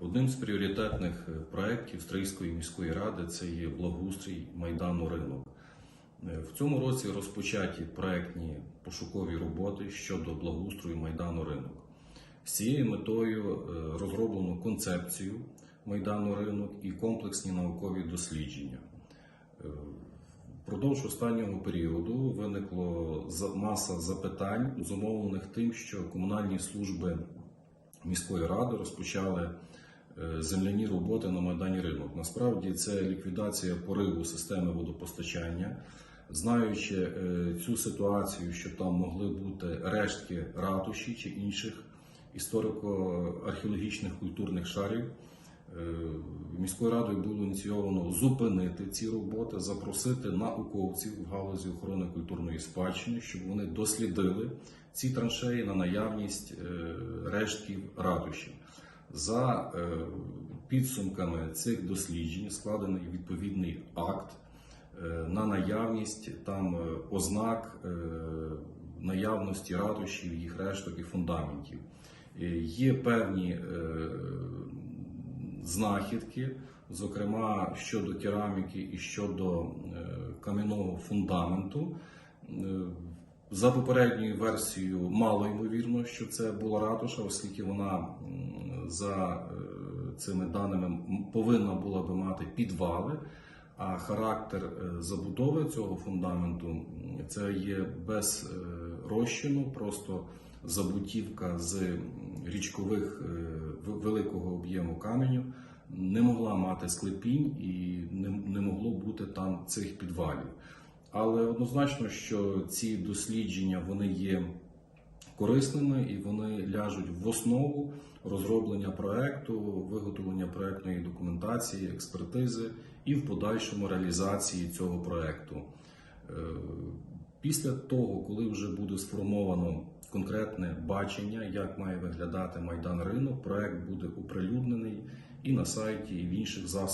Одним з пріоритетних е, проєктів Стрийської міської ради це є благоустрій Майдану Ринок. Е, В цьому році розпочаті проектні пошукові роботи щодо благоустрою Майдану Ринок. З цією метою е, розроблено концепцію Майдану Ринок і комплексні наукові дослідження. Впродовж останнього періоду виникло маса запитань, зумовлених тим, що комунальні служби міської ради розпочали земляні роботи на Майдані Ринок. Насправді це ліквідація пориву системи водопостачання. Знаючи е, цю ситуацію, що там могли бути рештки ратуші чи інших історико-археологічних культурних шарів, е, міською радою було ініційовано зупинити ці роботи, запросити науковців в галузі охорони культурної спадщини, щоб вони дослідили ці траншеї на наявність е, рештків ратуші. За е, підсумками цих досліджень складений відповідний акт е, на наявність там е, ознак наявності ратушів, їх решток і фундаментів. Є певні знахідки, зокрема щодо кераміки і щодо кам'яного фундаменту. За попередньою версією, мало ймовірно, що це була ратуша, оскільки вона за е, цими даними повинна була би мати підвали. А характер е, забудови цього фундаменту це є без е, розчину, просто забутівка з річкових великого об'єму каменю не могла мати склепінь і не, не могло бути там цих підвалів. Але однозначно, що ці дослідження вони є корисними і вони ляжуть в основу розроблення проекту, виготовлення проектної документації, експертизи і в подальшому реалізації цього проекту. Е, Після того, коли вже буде сформовано конкретне бачення, як має виглядати майдан ринок, проект буде оприлюднений і на сайті, і в інших засобах.